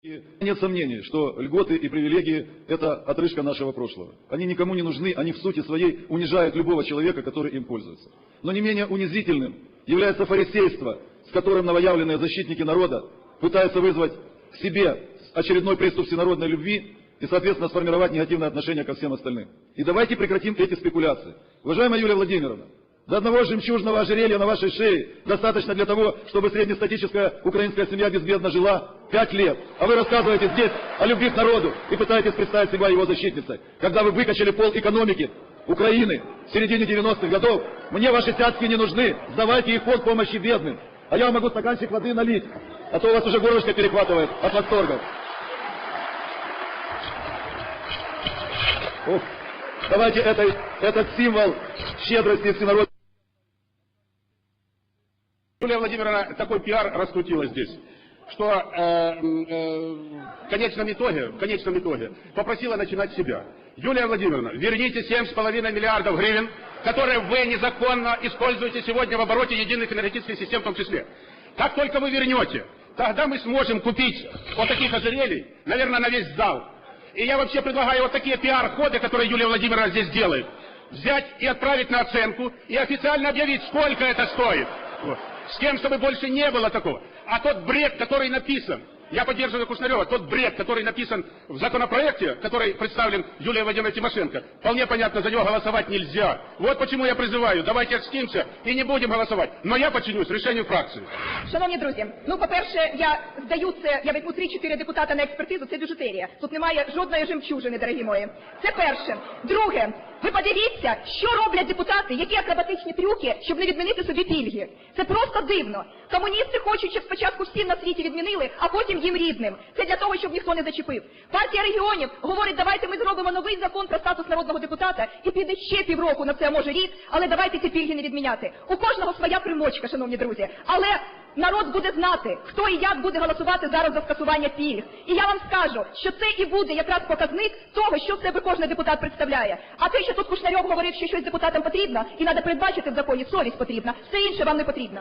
И нет сомнений, что льготы и привилегии – это отрыжка нашего прошлого. Они никому не нужны, они в сути своей унижают любого человека, который им пользуется. Но не менее унизительным является фарисейство, с которым новоявленные защитники народа пытаются вызвать к себе очередной приступ всенародной любви и, соответственно, сформировать негативное отношение ко всем остальным. И давайте прекратим эти спекуляции. Уважаемая Юлия Владимировна, до одного жемчужного ожерелья на вашей шее достаточно для того, чтобы среднестатическая украинская семья безбедно жила пять лет. А вы рассказываете здесь о любви к народу и пытаетесь представить себя его защитницей. Когда вы выкачали пол экономики Украины в середине 90-х годов, мне ваши цятки не нужны, сдавайте их фонд помощи бедным. А я могу стаканчик воды налить, а то у вас уже горлышко перехватывает от восторга. Давайте этой, этот символ щедрости всенародной Юлия Владимировна такой пиар раскрутила здесь, что э, э, в конечном итоге, в конечном итоге попросила начинать себя. Юлия Владимировна, верните 7,5 миллиардов гривен, которые вы незаконно используете сегодня в обороте единых энергетических систем в том числе. Как только вы вернете, тогда мы сможем купить вот таких ожерелий, наверное, на весь зал. И я вообще предлагаю вот такие пиар-ходы, которые Юлия Владимировна здесь делает, взять и отправить на оценку и официально объявить, сколько это стоит. Вот. С тем, чтобы больше не было такого. А тот бред, который написан, я поддерживаю Кушнарева, тот бред, который написан в законопроекте, который представлен Юлией Владимировной Тимошенко, вполне понятно, за него голосовать нельзя. Вот почему я призываю, давайте отскимся и не будем голосовать. Но я подчинюсь решению фракции. Шановні друзі, ну по-перше, я здаю це, я візьму 3-4 депутата на експертизу, це біжутерія. Тут немає жодної жемчужини, дорогі мої. Це перше. Друге, ви подивіться, що роблять депутати, які акробатичні трюки, щоб не відмінити собі пільги. Це просто дивно. Комуністи хочуть, щоб спочатку всім на світі відмінили, а потім їм рідним. Це для того, щоб ніхто не зачепив. Партія регіонів говорить, давайте ми зробимо новий закон про статус народного депутата і піде ще півроку на це, може рік, але давайте ці пільги не відміняти. У кожного своя примочка, шановні друзі. Але народ буде знати, хто і як буде голосувати зараз за скасування пільг. І я вам скажу, що це і буде якраз показник того, що в себе кожен депутат представляє. А те, що тут Кушнарьов говорив, що щось депутатам потрібно, і треба передбачити в законі, совість потрібна, все інше вам не потрібно.